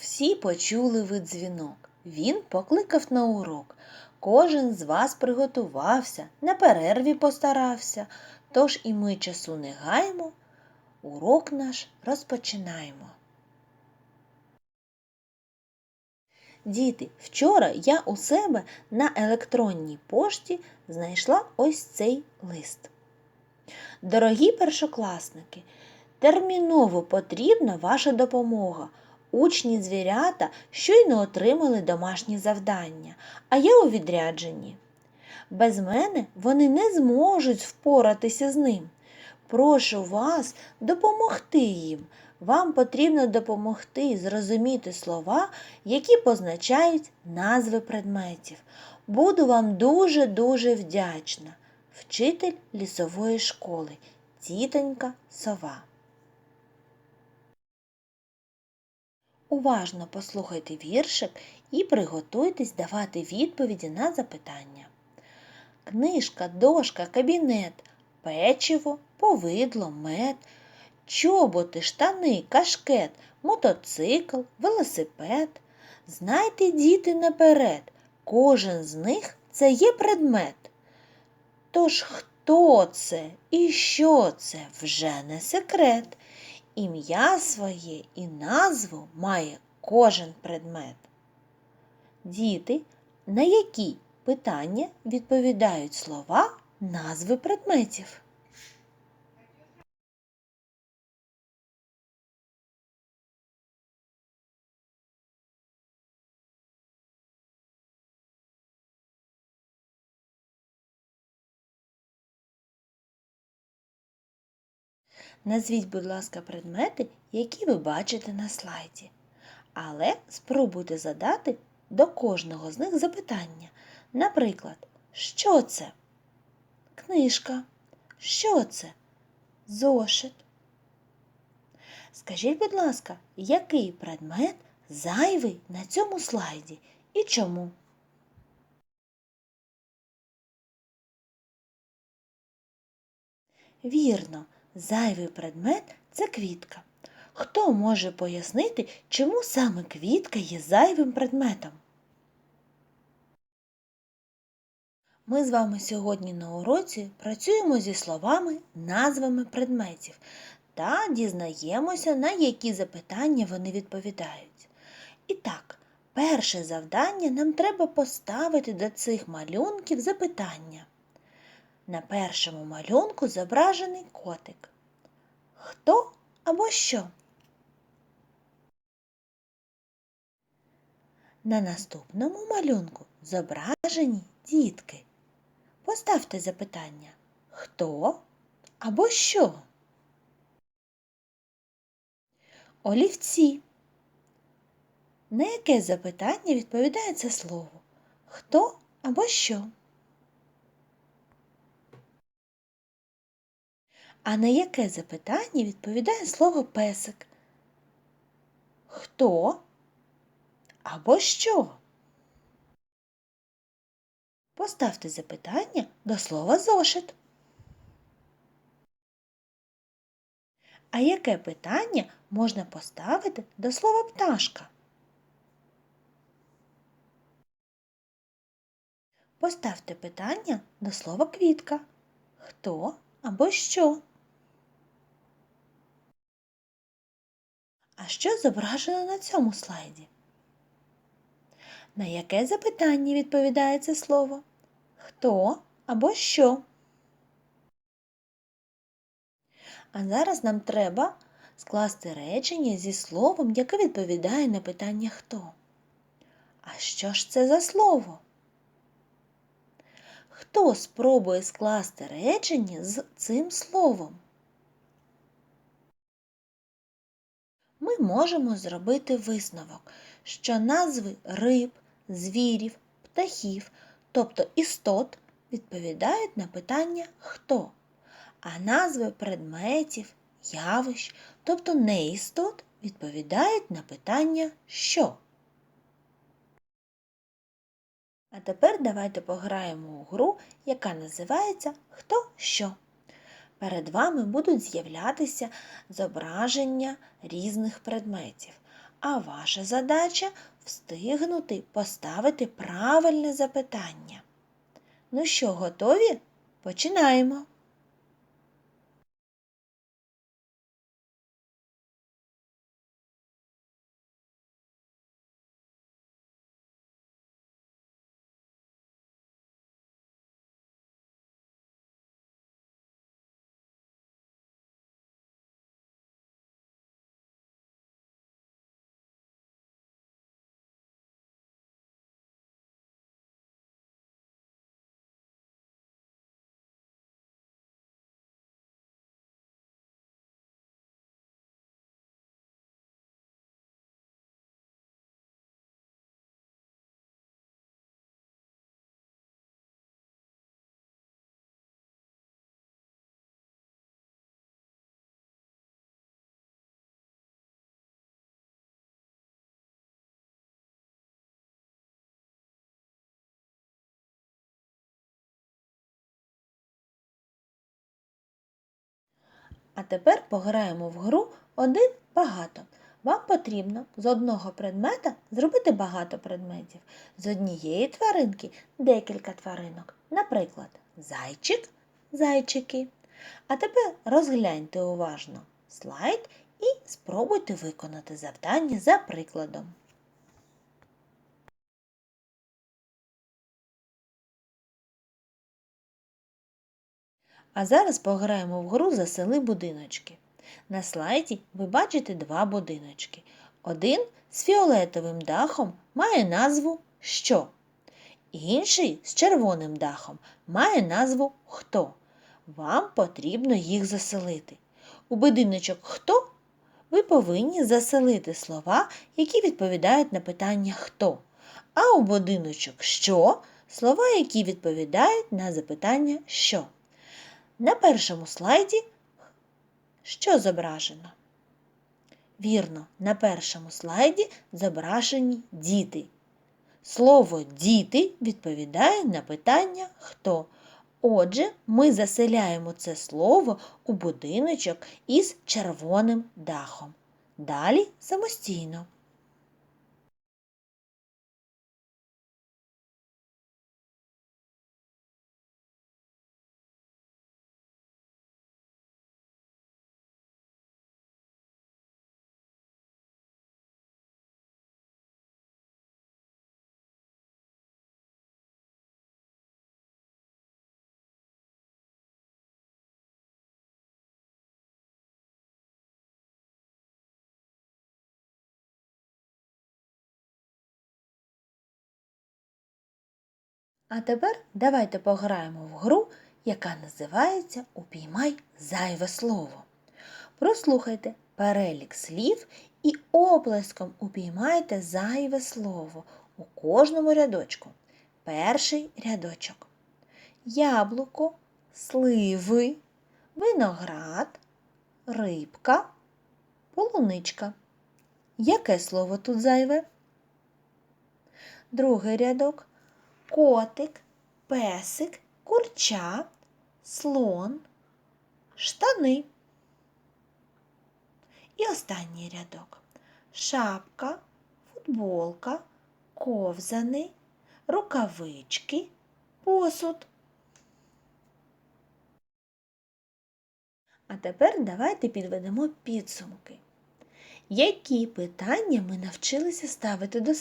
Всі почули ви дзвінок. Він покликав на урок. Кожен з вас приготувався, на перерві постарався. Тож і ми часу не гаймо, урок наш розпочинаємо. Діти, вчора я у себе на електронній пошті знайшла ось цей лист. Дорогі першокласники, терміново потрібна ваша допомога. Учні звірята щойно отримали домашні завдання, а я у відрядженні. Без мене вони не зможуть впоратися з ним. Прошу вас допомогти їм. Вам потрібно допомогти зрозуміти слова, які позначають назви предметів. Буду вам дуже-дуже вдячна. Вчитель лісової школи, тітонька сова. Уважно послухайте віршик і приготуйтесь давати відповіді на запитання. Книжка, дошка, кабінет, печиво, повидло, мед, чоботи, штани, кашкет, мотоцикл, велосипед. Знайте, діти, наперед, кожен з них це є предмет. Тож хто це і що це вже не секрет. Ім'я своє і назву має кожен предмет. Діти, на які питання відповідають слова назви предметів? Назвіть, будь ласка, предмети, які ви бачите на слайді. Але спробуйте задати до кожного з них запитання. Наприклад, що це? Книжка. Що це? Зошит. Скажіть, будь ласка, який предмет зайвий на цьому слайді і чому? Вірно, зайвий предмет це квітка. Хто може пояснити, чому саме квітка є зайвим предметом? Ми з вами сьогодні на уроці працюємо зі словами, назвами предметів та дізнаємося, на які запитання вони відповідають. І так, перше завдання нам треба поставити до цих малюнків запитання. На першому малюнку зображений котик. Хто або що? На наступному малюнку зображені дітки. Поставте запитання хто або що? Олівці. На яке запитання відповідає це слово? Хто або що? А на яке запитання відповідає слово песик? Хто або що? Поставте запитання до слова зошит. А яке питання можна поставити до слова пташка? Поставте питання до слова квітка. Хто або що? А що зображено на цьому слайді? На яке запитання відповідає це слово? Хто або що? А зараз нам треба скласти речення зі словом, яке відповідає на питання хто. А що ж це за слово? Хто спробує скласти речення з цим словом? Можемо зробити висновок, що назви риб, звірів, птахів, тобто істот, відповідають на питання хто, а назви предметів, явищ, тобто неістот, відповідають на питання що. А тепер давайте пограємо у гру, яка називається Хто що. Перед вами будуть з'являтися зображення різних предметів. а ваша задача встигнути поставити правильне запитання. Ну що, готові? Починаємо. А тепер пограємо в гру один багато. Вам потрібно з одного предмета зробити багато предметів. З однієї тваринки декілька тваринок. Наприклад, зайчик, зайчики. А тепер розгляньте уважно слайд і спробуйте виконати завдання за прикладом. А зараз пограємо в гру Засели будиночки. На слайді ви бачите два будиночки. Один з фіолетовим дахом має назву Що? Інший з червоним дахом має назву Хто. Вам потрібно їх заселити. У будиночок Хто ви повинні заселити слова, які відповідають на питання Хто. А у будиночок Що слова, які відповідають на запитання Що. На першому слайді що зображено? Вірно, на першому слайді зображені діти. Слово діти відповідає на питання хто. Отже, ми заселяємо це слово у будиночок із червоним дахом. Далі самостійно. А тепер давайте пограємо в гру, яка називається Упіймай зайве слово. Прослухайте перелік слів і оплеском упіймайте зайве слово у кожному рядочку. Перший рядочок. Яблуко, сливи, виноград, рибка, полуничка. Яке слово тут зайве? Другий рядок котик, песик, курча, слон, штани. І останній рядок. Шапка, футболка, ковзани, рукавички, посуд. А тепер давайте підведемо підсумки. Які питання ми навчилися ставити до слів?